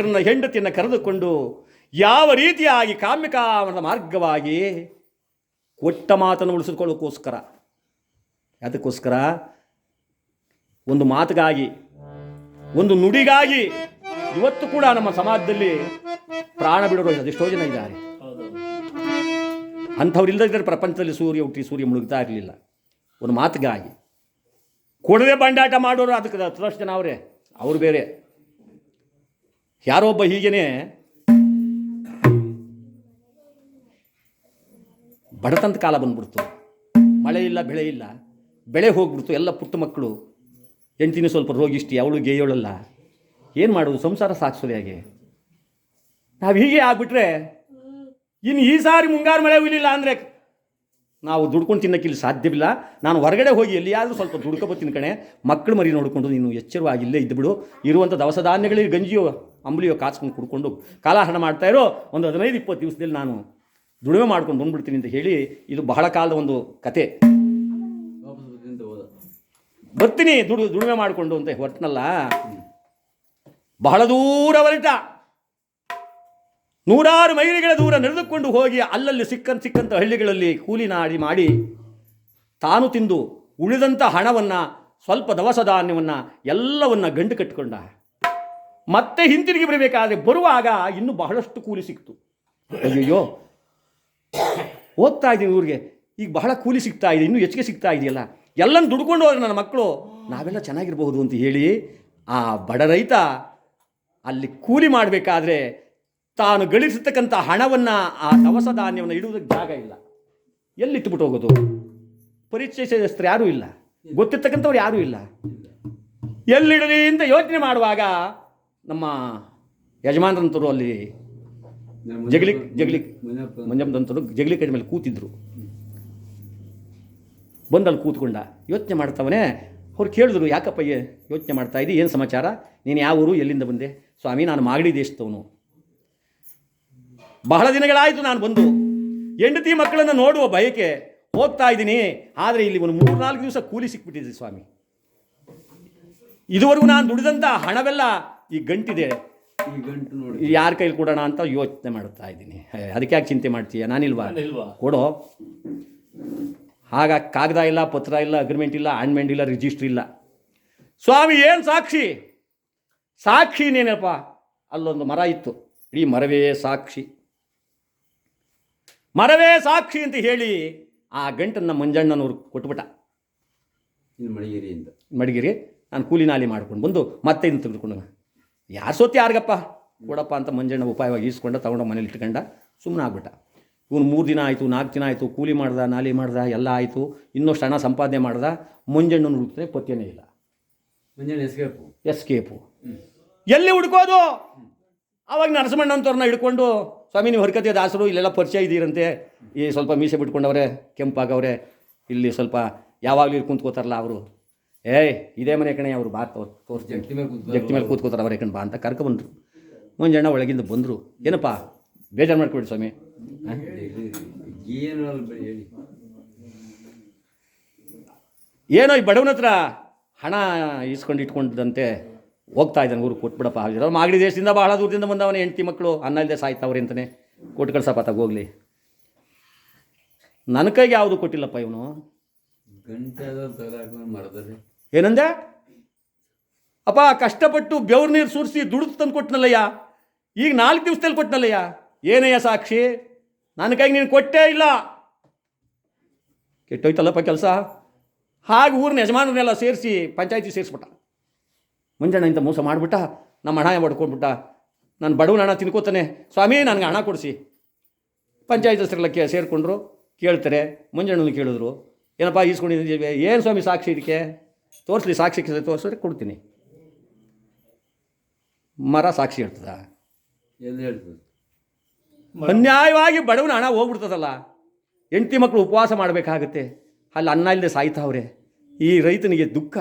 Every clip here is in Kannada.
ಹೆಂಡತಿಯನ್ನು ಕರೆದುಕೊಂಡು ಯಾವ ರೀತಿಯಾಗಿ ಕಾಮ್ಯಕಾಮದ ಮಾರ್ಗವಾಗಿ ಕೊಟ್ಟ ಮಾತನ್ನು ಉಳಿಸಿಕೊಳ್ಳೋಕ್ಕೋಸ್ಕರ ಅದಕ್ಕೋಸ್ಕರ ಒಂದು ಮಾತಿಗಾಗಿ, ಒಂದು ನುಡಿಗಾಗಿ ಇವತ್ತು ಕೂಡ ನಮ್ಮ ಸಮಾಜದಲ್ಲಿ ಪ್ರಾಣ ಬಿಡೋರು ಅದೆಷ್ಟೋ ಜನ ಇದ್ದಾರೆ. ಅಂಥವ್ರು ಇಲ್ಲದಿದ್ದರೆ ಪ್ರಪಂಚದಲ್ಲಿ ಸೂರ್ಯ ಹುಟ್ಟಿ ಸೂರ್ಯ ಮುಳುಗ್ತಾ ಇರಲಿಲ್ಲ. ಒಂದು ಮಾತಿಗಾಗಿ, ಕೊಡದೆ ಬಂಡಾಟ ಮಾಡೋರು ಅದಕ್ಕೆ ಹತ್ತರಷ್ಟು ಜನ ಅವರೇ, ಅವ್ರು ಬೇರೆ. ಯಾರೋ ಒಬ್ಬ ಹೀಗೇನೆ ಬಡತನದ ಕಾಲ ಬಂದ್ಬಿಡ್ತು. ಮಳೆ ಇಲ್ಲ, ಬೆಳೆ ಇಲ್ಲ. ಬೆಳೆ ಹೋಗ್ಬಿಡ್ತು. ಎಲ್ಲ ಪುಟ್ಟ ಮಕ್ಕಳು. ಹೆಂಡ್ತಿನೂ ಸ್ವಲ್ಪ ರೋಗಿಷ್ಟಿ, ಅವಳು ಗೇಯೋಳಲ್ಲ. ಏನು ಮಾಡೋದು? ಸಂಸಾರ ಸಾಗಿಸೋದು ಹೇಗೆ? ನಾವು ಹೀಗೆ ಆಗ್ಬಿಟ್ರೆ ಇನ್ನು ಈ ಸಾರಿ ಮುಂಗಾರು ಮಳೆ ಉಳಿಲಿಲ್ಲ ಅಂದರೆ ನಾವು ದುಡ್ಕೊಂಡು ತಿನ್ನೋಕ್ಕೆ ಇಲ್ಲಿ ಸಾಧ್ಯವಿಲ್ಲ. ನಾನು ಹೊರಗಡೆ ಹೋಗಿ ಎಲ್ಲಿಯಾದರೂ ಸ್ವಲ್ಪ ದುಡ್ಕೊಬತ್ತೀನಿ ಕಣೆ. ಮಕ್ಕಳು ಮರಿ ನೋಡಿಕೊಂಡು ನೀನು ಎಚ್ಚರವಾಗಿಲ್ಲೇ ಇದ್ದುಬಿಡು ಇರುವಂಥ ದವಸ ಧಾನ್ಯಗಳಿಗೆ ಗಂಜಿಯೋ, ಅಂಬಲಿಯೋ ಕಾಸ್ಕೊಂಡು ಕುಡ್ಕೊಂಡು ಕಾಲಹರಣ ಮಾಡ್ತಾ ಇರೋ ಒಂದು ಹದಿನೈದು, ಇಪ್ಪತ್ತು ದಿವಸದಲ್ಲಿ ನಾನು ದುಡಿಮೆ ಮಾಡ್ಕೊಂಡು ಬಂದ್ಬಿಡ್ತೀನಿ ಅಂತ ಹೇಳಿ ಇದು ಬಹಳ ಕಾಲದ ಒಂದು ಕತೆ. ಬರ್ತೀನಿ ದುಡು, ದುಡಿಮೆ ಮಾಡಿಕೊಂಡು ಅಂತ ಹೊರಟ್ನಲ್ಲ. ಬಹಳ ದೂರ ಹೊರಟ ನೂರಾರು ಮೈಲಿಗಳ ದೂರ ನಡೆದುಕೊಂಡು ಹೋಗಿ ಅಲ್ಲಲ್ಲಿ ಸಿಕ್ಕಂತ ಸಿಕ್ಕಂಥ ಹಳ್ಳಿಗಳಲ್ಲಿ ಕೂಲಿ ನಾಡಿ ಮಾಡಿ ತಾನು ತಿಂದು ಉಳಿದಂಥ ಹಣವನ್ನು, ಸ್ವಲ್ಪ ದವಸ ಧಾನ್ಯವನ್ನು ಎಲ್ಲವನ್ನು ಗಂಡು ಕಟ್ಟಿಕೊಂಡ. ಮತ್ತೆ ಹಿಂತಿರುಗಿ ಬರಬೇಕಾದ್ರೆ ಬರುವಾಗ ಇನ್ನೂ ಬಹಳಷ್ಟು ಕೂಲಿ ಸಿಕ್ತು. ಅಯ್ಯಯ್ಯೋ. ಓದ್ತಾ ಇದ್ದೀನಿ ಊರಿಗೆ. ಈಗ ಬಹಳ ಕೂಲಿ ಸಿಗ್ತಾ ಇದೆ, ಇನ್ನೂ ಹೆಚ್ಚಿಗೆ ಸಿಗ್ತಾ ಇದೆಯಲ್ಲ. ಎಲ್ಲನೂ ದುಡ್ಕೊಂಡು ಹೋದ್ರೆ ನನ್ನ ಮಕ್ಕಳು, ನಾವೆಲ್ಲ ಚೆನ್ನಾಗಿರಬಹುದು ಅಂತ ಹೇಳಿ ಆ ಬಡ ರೈತ ಅಲ್ಲಿ ಕೂಲಿ ಮಾಡಬೇಕಾದ್ರೆ ತಾನು ಗಳಿಸತಕ್ಕಂಥ ಹಣವನ್ನು ಆ ದವಸ ಧಾನ್ಯವನ್ನು ಇಡುವುದಕ್ಕೆ ಜಾಗ ಇಲ್ಲ. ಎಲ್ಲಿಟ್ಟುಬಿಟ್ಟು ಹೋಗೋದು? ಪರಿಚಯಸ್ಥರು ಯಾರೂ ಇಲ್ಲ. ಗೊತ್ತಿರ್ತಕ್ಕಂಥವ್ರು ಯಾರೂ ಇಲ್ಲ. ಎಲ್ಲಿಡಲಿ ಅಂತ ಯೋಚನೆ ಮಾಡುವಾಗ ನಮ್ಮ ಯಜಮಾನರಂತರು ಅಲ್ಲಿ ಜಗಲಿ ಜಗಲಿ ಮಂಜಮ್ಮದಂತರು ಜಗಲಿ ಕಡೆ ಮೇಲೆ ಕೂತಿದ್ರು. ಬಂದಲ್ಲಿ ಕೂತ್ಕೊಂಡ. ಯೋಚನೆ ಮಾಡ್ತಾವನೆ ಅವ್ರು ಕೇಳಿದ್ರು ಯಾಕಪ್ಪ ಯೋಚನೆ ಮಾಡ್ತಾ ಇದ್ದಿ ಏನು ಸಮಾಚಾರ? ನೀನು ಯಾವ ಊರು? ಎಲ್ಲಿಂದ ಬಂದೆ? ಸ್ವಾಮಿ ನಾನು ಮಾಗಡಿ ದೇಶದವನು. ಬಹಳ ದಿನಗಳಾಯಿತು ನಾನು ಬಂದು. ಹೆಂಡತಿ ಮಕ್ಕಳನ್ನು ನೋಡುವ ಬಯಕೆ ಹೋಗ್ತಾ ಇದ್ದೀನಿ. ಆದರೆ ಇಲ್ಲಿ ಒಂದು ಮೂರು ನಾಲ್ಕು ದಿವಸ ಕೂಲಿ ಸಿಕ್ಬಿಟ್ಟಿದೆ ಸ್ವಾಮಿ. ಇದುವರೆಗೂ ನಾನು ದುಡಿದಂಥ ಹಣವೆಲ್ಲ ಈ ಗಂಟಿದೆ. ಈ ಗಂಟು ನೋಡಿ. ಯಾರ ಕೈಲಿ ಕೊಡೋಣ ಅಂತ ಯೋಚನೆ ಮಾಡ್ತಾ ಇದ್ದೀನಿ. ಅದಕ್ಕೆ ಯಾಕೆ ಚಿಂತೆ ಮಾಡ್ತೀಯ? ನಾನಿಲ್ವಾ? ಕೊಡೋ. ಆಗ ಕಾಗದ ಇಲ್ಲ ಪತ್ರ ಇಲ್ಲ ಅಗ್ರಿಮೆಂಟ್ ಇಲ್ಲ ಆನ್ಮೆಂಟ್ ಇಲ್ಲ ರಿಜಿಸ್ಟ್ರ್ ಇಲ್ಲ. ಸ್ವಾಮಿ ಏನು ಸಾಕ್ಷಿ? ಸಾಕ್ಷಿ ನೀನಪ್ಪ ಅಲ್ಲೊಂದು ಮರ ಇತ್ತು. ಇಡೀ ಮರವೇ ಸಾಕ್ಷಿ. ಮರವೇ ಸಾಕ್ಷಿ ಅಂತ ಹೇಳಿ ಆ ಗಂಟನ್ನು ಮಂಜಣ್ಣನವ್ರು ಕೊಟ್ಬಿಟ್ಟ. ಇನ್ನು ಮಡಿಗೇರಿ ನಾನು ಕೂಲಿ ನಾಲಿ ಮಾಡ್ಕೊಂಡು ಬಂದು ಮತ್ತೆ ಇನ್ನು ತೆಗೆದುಕೊಂಡು ಯಾರು ಸೋತಿ ಯಾರಿಗಪ್ಪ? ಕೊಡಪ್ಪ ಅಂತ ಮಂಜಣ್ಣ ಉಪಾಯವಾಗಿ ಈಸ್ಕೊಂಡ ತಗೊಂಡು ಮನೇಲಿ ಇಟ್ಕೊಂಡ ಸುಮ್ಮನೆ ಆಗ್ಬಿಟ್ಟ. ಇವನು ಮೂರು ದಿನ ಆಯಿತು ನಾಲ್ಕು ದಿನ ಆಯಿತು ಕೂಲಿ ಮಾಡ್ದ ನಾಲಿ ಮಾಡ್ದ ಎಲ್ಲ ಆಯಿತು ಇನ್ನಷ್ಟು ಹಣ ಸಂಪಾದನೆ ಮಾಡ್ದ ಮಂಜಣ್ಣನ ಹುಡುಕ್ತಾನೆ ಪತ್ಯನೇ ಇಲ್ಲ. ಮಂಜಣ್ಣ ಎಸ್ಕೇಪು ಎಸ್ಕೇಪು ಎಲ್ಲಿ ಹುಡ್ಕೋದು? ಆವಾಗ ನರಸಿಂಹಣ್ಣಂತವ್ರನ್ನ ಹಿಡ್ಕೊಂಡು ಸ್ವಾಮಿ ನೀವು ಹರ್ಕತೆ ದಾಸರು ಇಲ್ಲೆಲ್ಲ ಪರಿಚಯ ಇದ್ದೀರಂತೆ. ಈ ಸ್ವಲ್ಪ ಮೀಸೆ ಬಿಟ್ಕೊಂಡವ್ರೆ ಕೆಂಪಾಗವ್ರೆ. ಇಲ್ಲಿ ಸ್ವಲ್ಪ ಯಾವಾಗಲೂ ಇಲ್ಲಿ ಕುಂತ್ಕೋತಾರಲ್ಲ ಅವರು. ಏಯ್ ಇದೇ ಮನೆ ಕಣೆ ಅವರು ಬಾ ತೋರಿಸಿ. ಜಗತಿ ಮೇಲೆ. ಜಗತಿ ಮೇಲೆ ಕೂತ್ಕೋತಾರೆ ಅವ್ರ ಕಣ್ ಬಾ ಅಂತ ಕರ್ಕೊಬಂದ್ರು ಮಂಜಣ್ಣ ಒಳಗಿಂದ ಬಂದರು. ಏನಪ್ಪ ಬೇಜಾರು ಮಾಡ್ಕೊಬಿಡಿ ಸ್ವಾಮಿ. ಏನೋ ಈ ಬಡವನ ಹತ್ರ ಹಣ ಇಸ್ಕೊಂಡು ಇಟ್ಕೊಂಡಿದ್ದಂತೆ. ಹೋಗ್ತಾ ಇದ್ದಾನೆ ಊರು ಕೊಟ್ಬಿಡಪ್ಪ ಹಾಗಿರೋ ಮಾಗಡಿ ದೇಶದಿಂದ ಬಹಳ ದೂರದಿಂದ ಬಂದವನೇ ಹೆಂಡತಿ ಮಕ್ಕಳು. ಅನ್ನ ಇಲ್ಲದೆ ಸಾಯ್ತಾವ್ರೆ ಅಂತಾನೆ ಕೊಟ್ಟು ಕಳ್ಸಪ್ಪ ತಗೋಗ್ಲಿ ನನ್ನ ಕೈಗೆ ಯಾವುದು ಕೊಟ್ಟಿಲ್ಲಪ್ಪ ಇವನು? ಏನಂದೆ? ಅಪ್ಪ, ಕಷ್ಟಪಟ್ಟು ಬೆವ್ರ ನೀರು ಸುರಿಸಿ ದುಡಿದು ತಂದು ಕೊಟ್ಟನಲ್ಲಯ್ಯ ಈಗ ನಾಲ್ಕು ದಿವಸದಲ್ಲಿ ಕೊಟ್ಟನಲ್ಲಯ್ಯ ಏನಯ್ಯ ಸಾಕ್ಷಿ? ನನ್ನ ಕೈಗೆ ನೀನು ಕೊಟ್ಟೇ ಇಲ್ಲ. ಕೆಟ್ಟೋಯ್ತಲ್ಲಪ್ಪ ಕೆಲಸ? ಹಾಗೆ ಊರಿನ ಯಜಮಾನರನ್ನೆಲ್ಲ ಸೇರಿಸಿ, ಪಂಚಾಯತಿ ಸೇರಿಸ್ಬಿಟ್ಟ. ಮುಂಜಾನೆ ಇಂಥ ಮೋಸ ಮಾಡಿಬಿಟ್ಟ ನಮ್ಮ ಹಣ ಮಾಡ್ಕೊಂಡ್ಬಿಟ್ಟ ನಾನು ಬಡವನ ಹಣ ತಿನ್ಕೋತಾನೆ. ಸ್ವಾಮಿ ನನಗೆ ಹಣ ಕೊಡಿಸಿ. ಪಂಚಾಯತ್ ಹೆಸರೆಲ್ಲ ಕೇ ಸೇರಿಕೊಂಡ್ರು ಕೇಳ್ತಾರೆ. ಮುಂಜಾನೆ ಕೇಳಿದ್ರು. ಏನಪ್ಪ ಈಸ್ಕೊಂಡಿದ್ದೀವಿ? ಏನು ಸ್ವಾಮಿ ಸಾಕ್ಷಿ ಇದಕ್ಕೆ? ತೋರಿಸ್ಲಿ ಸಾಕ್ಷಿ ತೋರಿಸಿದ್ರೆ ಕೊಡ್ತೀನಿ. ಮರ ಸಾಕ್ಷಿ ಹೇಳ್ತದ ಎಲ್ಲಿ ಹೇಳ್ತದೆ? ಅನ್ಯಾಯವಾಗಿ ಬಡವನ ಹಣ ಹೋಗ್ಬಿಡ್ತದಲ್ಲ. ಹೆಂಡತಿ ಮಕ್ಕಳು ಉಪವಾಸ ಮಾಡಬೇಕಾಗತ್ತೆ. ಅಲ್ಲಿ ಅನ್ನ ಇಲ್ಲದೆ ಸಾಯ್ತಾವ್ರೆ. ಈ ರೈತನಿಗೆ ದುಃಖ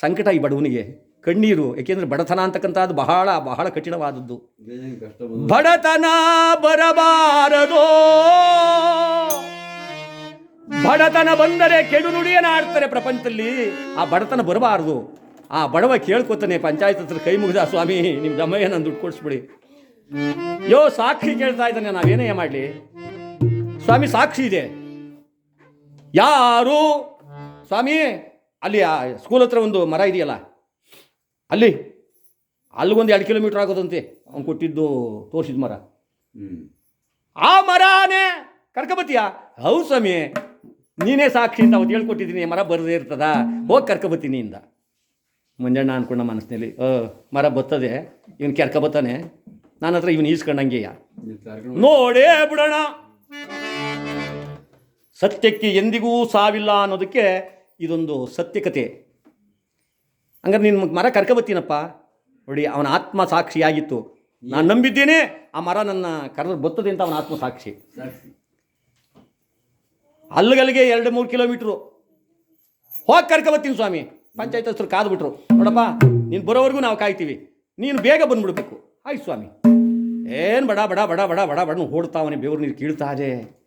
ಸಂಕಟ ಈ ಬಡವನಿಗೆ. ಕಣ್ಣೀರು ಏಕೆಂದರೆ ಬಡತನ ಅಂತಕ್ಕಂಥದ್ದು ಬಹಳ ಬಹಳ ಕಠಿಣವಾದದ್ದು. ಬಡತನ ಬರಬಾರದು. ಬಡತನ ಬಂದರೆ ಕೆಡು ನುಡಿಯನ್ನ ಆಡ್ತಾರೆ ಪ್ರಪಂಚದಲ್ಲಿ. ಆ ಬಡತನ ಬರಬಾರದು. ಆ ಬಡವ ಕೇಳ್ಕೊತಾನೆ ಪಂಚಾಯತ್ ಹತ್ರ ಕೈ ಮುಗಿದ ಸ್ವಾಮಿ ನಿಮ್ಮ ದಮ್ಮಯ್ಯ ನಾನು ದುಡ್ಡು ಕೊಡಿಸ್ಬಿಡಿ. ಯೋ ಸಾಕ್ಷಿ ಕೇಳ್ತಾ ಇದ್ದಾನೆ ನಾವೇನೇ ಮಾಡಲಿ? ಸ್ವಾಮಿ ಸಾಕ್ಷಿ ಇದೆ. ಯಾರು? ಸ್ವಾಮಿ ಅಲ್ಲಿ ಆ ಸ್ಕೂಲ್ ಹತ್ರ ಒಂದು ಮರ ಇದೆಯಲ್ಲ? ಅಲ್ಲಿ ಅಲ್ಲಿಗೊಂದು ಎರಡು ಕಿಲೋಮೀಟ್ರ್ ಆಗೋದಂತೆ. ಅವ್ನು ಕೊಟ್ಟಿದ್ದು ತೋರಿಸಿದ ಮರ. ಆ ಮರನೇ ಕರ್ಕೊಬತ್ತೀಯ ಹೌ ಸ್ವಾಮಿ. ನೀನೇ ಸಾಕ್ಷಿ ಅಂತ ಅವತ್ತು ಹೇಳ್ಕೊಟ್ಟಿದ್ದೀನಿ ಮರ ಬರದೇ ಇರ್ತದ? ಹೋಗಿ ಕರ್ಕೊಬತ್ತೀನಿ ಇಂದ ಮುಂಜಾನೆ ಅನ್ಕೊಂಡ ಮನಸ್ಸಿನಲ್ಲಿ ಮರ ಬತ್ತದೆ ಇವನು ಕೆರ್ಕೊಬತ್ತಾನೆ ನಾನು ಹತ್ರ ಇವನು ಈಸ್ಕೊಂಡಂಗೆಯ? ನೋಡೇ ಬಿಡೋಣ. ಸತ್ಯಕ್ಕೆ ಎಂದಿಗೂ ಸಾವಿಲ್ಲ ಅನ್ನೋದಕ್ಕೆ ಇದೊಂದು ಸತ್ಯಕತೆ. ಹಂಗಾರೆ ನೀನು ಮರ ಕರ್ಕೊಬತ್ತೀನಪ್ಪ ನೋಡಿ ಅವನ ಆತ್ಮ ಸಾಕ್ಷಿಯಾಗಿತ್ತು ನಾನು ನಂಬಿದ್ದೇನೆ ಆ ಮರ ನನ್ನ ಕರೆದ್ರೆ ಬರ್ತದೆ ಅಂತ ಅವನ ಆತ್ಮ ಸಾಕ್ಷಿ. ಸಾಕ್ಷಿ. ಅಲ್ಲಿಗಲ್ಲಿಗೆ ಎರಡು ಮೂರು ಕಿಲೋಮೀಟ್ರು. ಹೋಗಿ ಕರ್ಕೊಬತ್ತೀನಿ ಸ್ವಾಮಿ. ಪಂಚಾಯತ್ ಹಸ್ರು ಕಾದ್ಬಿಟ್ರು ನೋಡಪ್ಪ ನೀನು ಬರೋವರೆಗೂ ನಾವು ಕಾಯ್ತೀವಿ. ನೀನು ಬೇಗ ಬಂದ್ಬಿಡ್ಬೇಕು. ಆಯ್ತು ಸ್ವಾಮಿ. ಏನು ಬಡ ಬಡ ಬಡ ಬಡ ಬಡ ಬಡ ಓಡ್ತಾವನೆ ಬೆವರು ನೀರು ಕೀಳ್ತಾ ಇದೆ.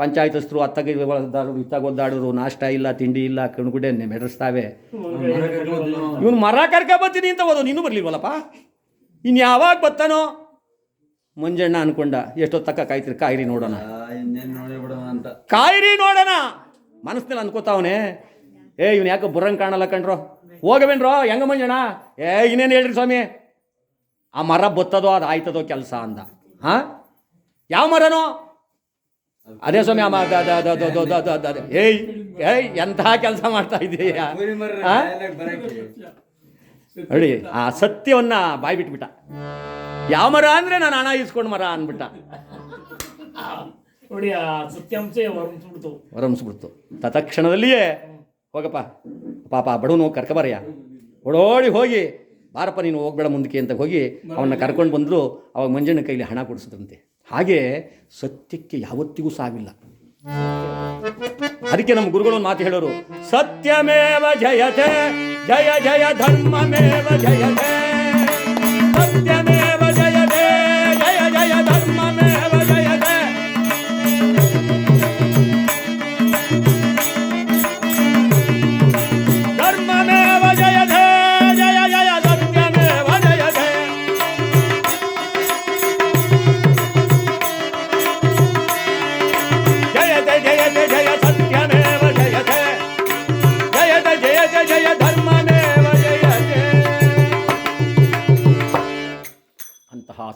ಪಂಚಾಯತಸ್ಥರು ಹತ್ತಕ್ಕೆ ಒದ್ದಾಡೋರು ಇತ್ತಾಗ ಒದ್ದಾಡೋರು ನಾಷ್ಟ ಇಲ್ಲ ತಿಂಡಿ ಇಲ್ಲ ಕಣ್ಗುಡೆ ಕರ್ಕೊಂಡು ಇವನು ಮರ ಕರ್ಕೊಬತ್ತೀನಿ ಅಂತ ಓದೋ ನೀನು ಬರ್ಲಿಲ್ವಲ್ಲಪ್ಪ? ಇನ್ನು ಯಾವಾಗ ಬತ್ತಾನೋ? ಮಂಜಣ್ಣ ಅನ್ಕೊಂಡ ಎಷ್ಟೊತ್ತಕ್ಕ ಕಾಯ್ತೀರಿ ಕಾಯಿರಿ ನೋಡೋಣ. ಕಾಯಿರಿ ನೋಡೋಣ. ಮನಸ್ಸಿನಲ್ಲಿ ಅನ್ಕೋತಾವನೆ ಏ ಇವನು ಯಾಕೆ ಬುರಂಗ್ ಕಾಣಲ್ಲ ಕಣ್ರೋ? ಹೋಗವೇನ್ರೋ? ಹೆಂಗ ಮಂಜಣ್ಣ? ಏ ಇನ್ನೇನು ಹೇಳ್ರಿ ಸ್ವಾಮಿ? ಆ ಮರ ಬತ್ತದೋ ಅದು ಆಯ್ತದೋ ಕೆಲಸ ಅಂದ. ಹಾ? ಯಾವ ಮರನೋ? ಅದೇ ಸ್ವಾಮಿ ಅಮ್ಮ ಏಯ್ ಏಯ್ ಎಂತಹ ಕೆಲಸ ಮಾಡ್ತಾ ಇದೀಯಾ? ನೋಡಿ ಆ ಸತ್ಯವನ್ನ ಬಾಯಿ ಬಿಟ್ಬಿಟ್ಟ ಯಾವ ಮರ ಅಂದ್ರೆ ನಾನು ಹಣ ಇಸ್ಕೊಂಡು ಮರ ಅಂದ್ಬಿಟ್ಟ. ನೋಡಿ ಆ ಸತ್ಯಾಂಶ ಹೊರಮ್ಸ್ಬಿಡ್ತು. ತತ್ಕ್ಷಣದಲ್ಲಿಯೇ ಹೋಗಪ್ಪ. ಪಾಪ ಬಡವನು ಕರ್ಕೊಬಾರಯ್ಯ ಓಡೋಡಿ ಹೋಗಿ ಬಾರಪ್ಪ ನೀನು ಹೋಗ್ಬೇಡ ಮುಂದಕ್ಕೆ ಅಂತ ಹೋಗಿ ಅವನ್ನ ಕರ್ಕೊಂಡು ಬಂದ್ರು ಅವಾಗ ಮಂಜಣ್ಣ ಕೈಲಿ ಹಣ ಕೊಡಿಸಿದ್ರಂತೆ. ಹಾಗೆ ಸತ್ಯಕ್ಕೆ ಯಾವತ್ತಿಗೂ ಸಾವಿಲ್ಲ. ಅದಕ್ಕೆ ನಮ್ಮ ಗುರುಗಳು ಒಂದು ಮಾತು ಹೇಳೋರು, ಸತ್ಯಮೇವ ಜಯತೆ, ಜಯ ಜಯ ಧರ್ಮಮೇವ ಜಯತೆ ಸತ್ಯಮೇವ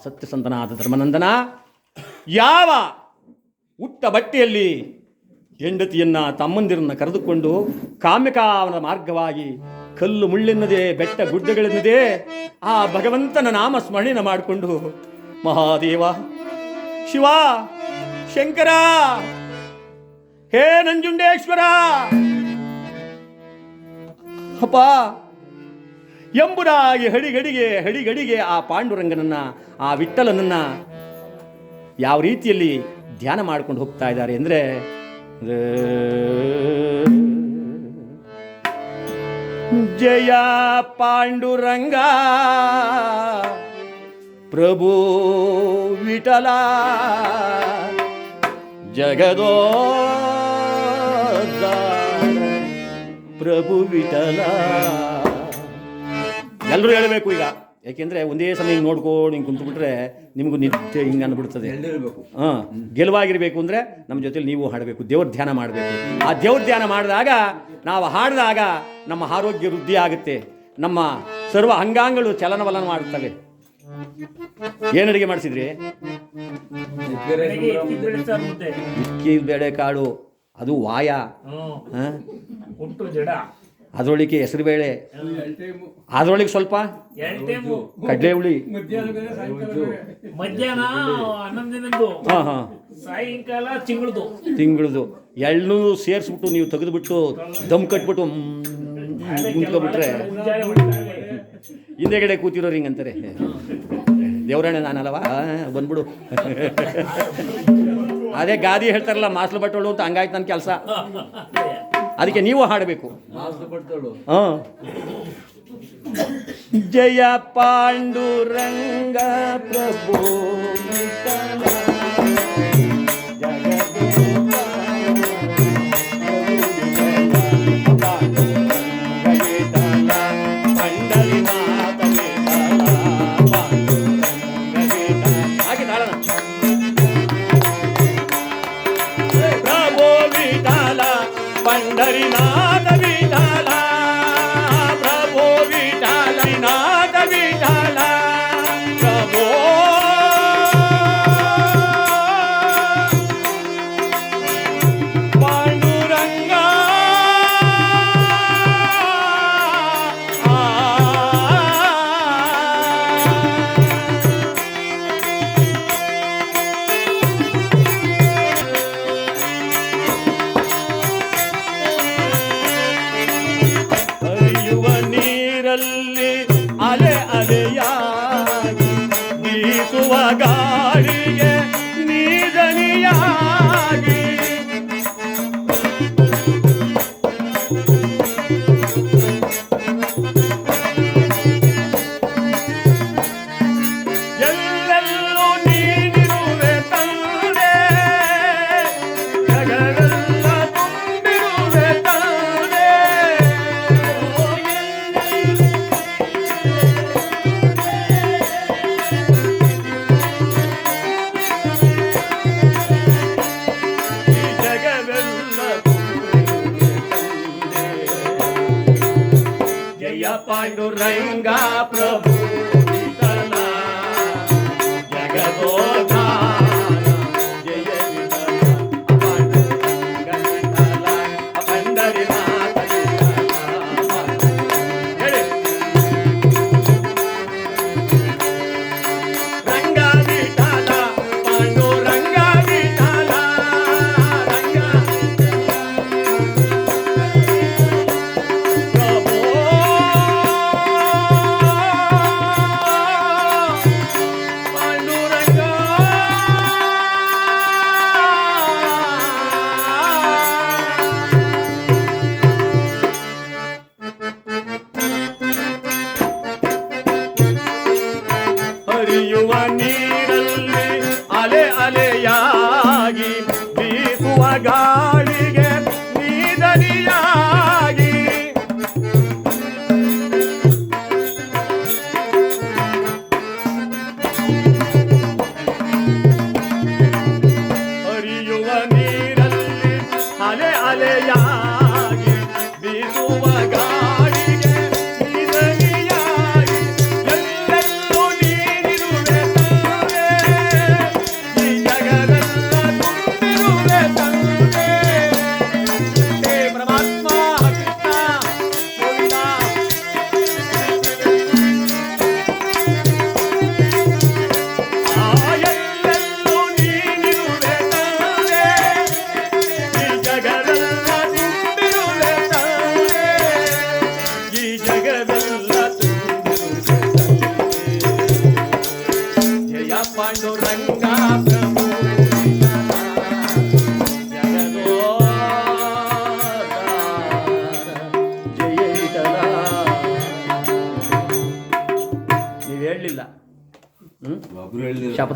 ಸತ್ಯಸಂತನಾದ ಧರ್ಮನಂದನ, ಯಾವ ಉಟ್ಟ ಬಟ್ಟೆಯಲ್ಲಿ ಹೆಂಡತಿಯನ್ನ ತಮ್ಮಂದಿರನ್ನ ಕರೆದುಕೊಂಡು ಕಾಮಿಕಾವನ ಮಾರ್ಗವಾಗಿ ಕಲ್ಲು ಮುಳ್ಳೆನ್ನದೇ, ಬೆಟ್ಟ ಗುಡ್ಡಗಳೆನ್ನದೇ ಆ ಭಗವಂತನ ನಾಮ ಸ್ಮರಣೆ ಮಾಡಿಕೊಂಡು, ಮಹಾದೇವ, ಶಿವ, ಶಂಕರ, ಹೇ ನಂಜುಂಡೇಶ್ವರ, ಅಪ್ಪ. ಎಂಬುದಾಗಿ ಹಡಿಗಡಿಗೆ ಹಡಿಗಡಿಗೆ ಆ ಪಾಂಡುರಂಗನನ್ನ, ಆ ವಿಠಲನನ್ನ ಯಾವ ರೀತಿಯಲ್ಲಿ ಧ್ಯಾನ ಮಾಡ್ಕೊಂಡು ಹೋಗ್ತಾ ಇದ್ದಾರೆ ಅಂದರೆ, ಜಯ ಪಾಂಡುರಂಗ, ಪ್ರಭು ವಿಠಲ ಜಗದೋ ಪ್ರಭು ವಿಠಲ. ಎಲ್ಲರೂ ಹೇಳಬೇಕು ಈಗ. ಯಾಕೆಂದ್ರೆ ಒಂದೇ ಸಮಯ ಹಿಂಗೆ ನೋಡ್ಕೊಂಡು ಹಿಂಗೆ ಕುಂತ್ಬಿಟ್ರೆ ನಿಮಗೂ ನಿತ್ಯ ಹಿಂಗೆ ಅಂದ್ಬಿಡ್ತದೆ ಎಲ್ಲಿರ್ಬೇಕು ಹಾಂ ಗೆಲುವಾಗಿರಬೇಕು ಅಂದರೆ ನಮ್ಮ ಜೊತೆಲಿ ನೀವು ಹಾಡಬೇಕು ದೇವ್ರ ಧ್ಯಾನ ಮಾಡಬೇಕು. ಆ ದೇವ್ರ ಧ್ಯಾನ ಮಾಡಿದಾಗ ನಾವು ಹಾಡಿದಾಗ ನಮ್ಮ ಆರೋಗ್ಯ ವೃದ್ಧಿ ಆಗುತ್ತೆ. ನಮ್ಮ ಸರ್ವ ಅಂಗಾಂಗಗಳು ಚಲನವಲನ ಮಾಡುತ್ತವೆ. ಏನು ಅಡುಗೆ ಮಾಡಿಸಿದ್ರಿ? ಇಕ್ಕಿ ಬೇಳೆ ಕಾಳು. ಅದು ವಾಯ. ಅದರೊಳಗೆ ಹೆಸರುಬೇಳೆ ಅದರೊಳಗೆ ಸ್ವಲ್ಪ ಕಡಲೆ ಹುಳಿ. ಮಧ್ಯಾಹ್ನ ಹನ್ನೊಂದಿನದ್ದು ಹಾಂ ಹಾಂ. ಸಾಯಂಕಾಲ ತಿಂಗಳದು ತಿಂಗಳದು ಎಳ್ನೂ ಸೇರಿಸ್ಬಿಟ್ಟು ನೀವು ತೆಗೆದುಬಿಟ್ಟು ದಮ್ ಕಟ್ಬಿಟ್ಟು ಮುಂದ್ಕೊಬಿಟ್ರೆ ಹಿಂದೆಗಡೆ ಕೂತಿರೋರು ಹಿಂಗಂತಾರೆ. ದೇವರಣ್ಣ ನಾನಲ್ಲವಾ? ಆ, ಬಂದ್ಬಿಡು. ಅದೇ ಗಾದಿ ಹೇಳ್ತಾರಲ್ಲ ಮಾಸ್ಲು ಬಟ್ಟೋಳು ಅಂತ ಹಂಗಾಯ್ತು ನನ್ನ ಕೆಲಸ. ಅದಕ್ಕೆ ನೀವು ಹಾಡಬೇಕು. ಹಾಂ. ಜಯ ಪಾಂಡುರಂಗ ಪ್ರಭು પાંડુરંગા પ્રભુ ಹರಿಯುವ ನೀರಲ್ಲಿ ಅಲೆ ಅಲೆಯಾಗಿ ಬೀಸುವ ಗಾ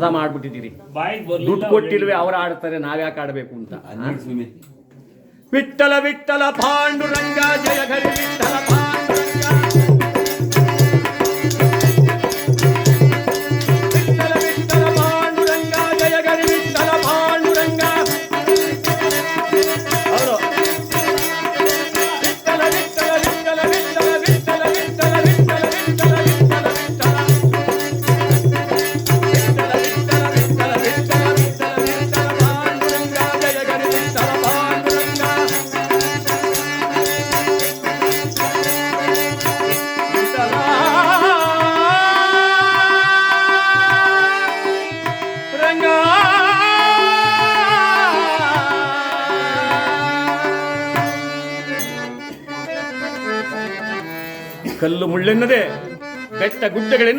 ಅರ್ಧ ಮಾಡ್ಬಿಟ್ಟಿದ್ದೀರಿ. ದುಡ್ಡು ಕೊಟ್ಟಿಲ್ವೇ ಅವ್ರು ಆಡ್ತಾರೆ ನಾವ್ಯಾಕೆ ಆಡಬೇಕು ಅಂತ? ವಿಠಲ ವಿಠಲ ಪಾಂಡುರಂಗ ಜಯ ಘರಿ ವಿಠ್ಠಲ ಮುಳ್ಳೆನ್ನದೆ ಬೆಟ್ಟ ಗುಡ್ಡಗಳೆನ್ನ